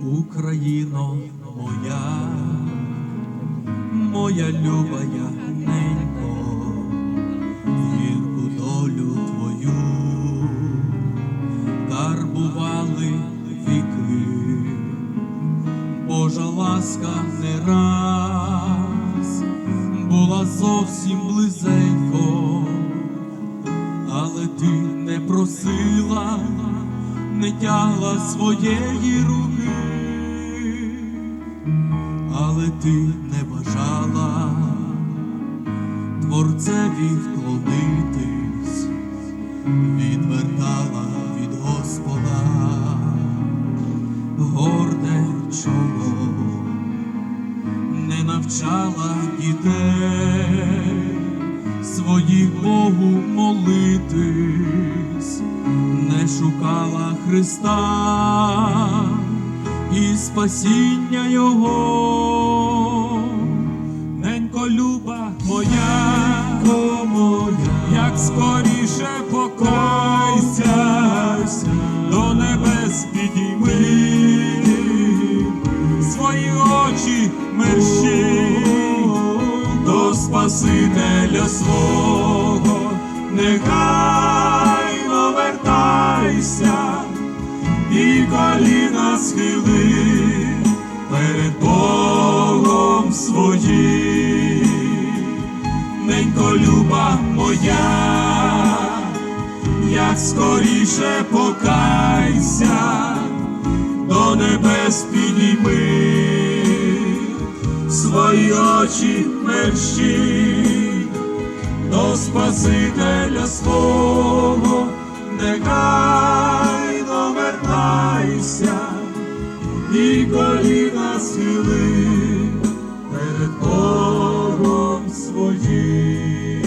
Україно моя, моя любая ненько, гірку долю твою. Карбували віки, Божа ласка не раз була зовсім близенько, але ти не просила, не тягла своєї руки, але ти не бажала творцеві вклонитись, відвертала від Господа горде чоло, не навчала дітей своїх Богу молитись, не шукала Христа і спасіння Його. Скоріше покайся, до небес підійми. Свої очі мерщі до Спасителя свого, негайно вертайся і коліна схили перед Богом своїм, ненько люба моя, скоріше покайся, до небес підійми свої очі мерщі до Спасителя свого, негайно вертайся і коліна схили перед Богом своїм.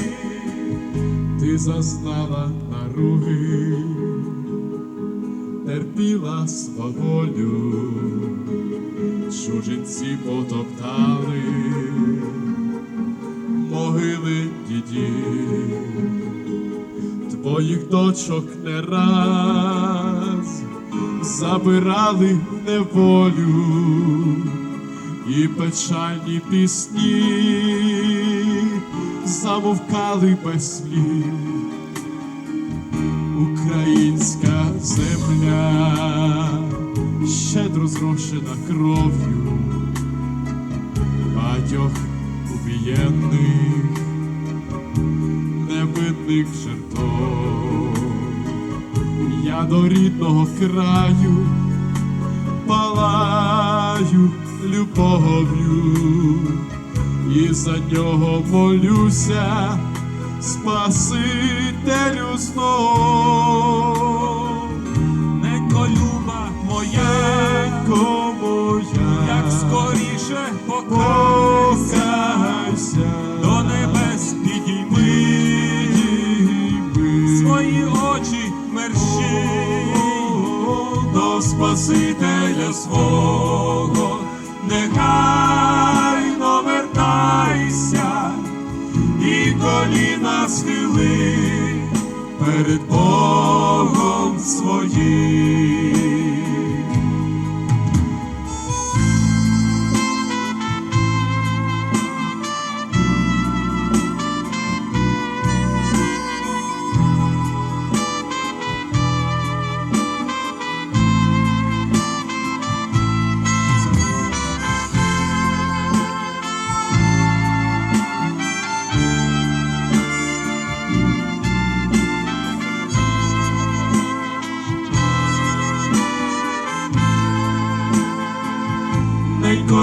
Ти зазнала наруги, терпіла сваволю, чужинці потоптали. Могили дідів, твоїх дочок не раз забирали неволю. І печальні пісні замовкали без слів. Українська земля щедро зрошена кров'ю багатьох убієнних невинних жертов. Я до рідного краю палаю любов'ю і за нього молюся Спасителю знов. Свого, негайно вертайся і коліна схили перед Богом своїм.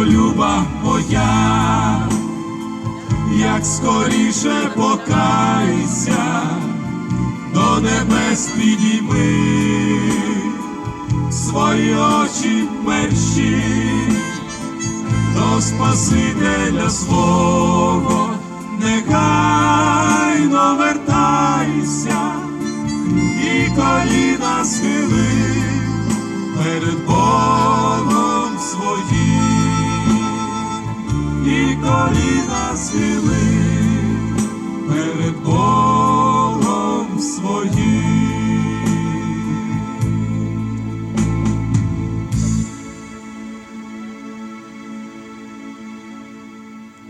Люба моя, як скоріше покайся, до небес підійми свої очі мерщі, до Спасителя свого, негайно вертайся і коліна схили коліна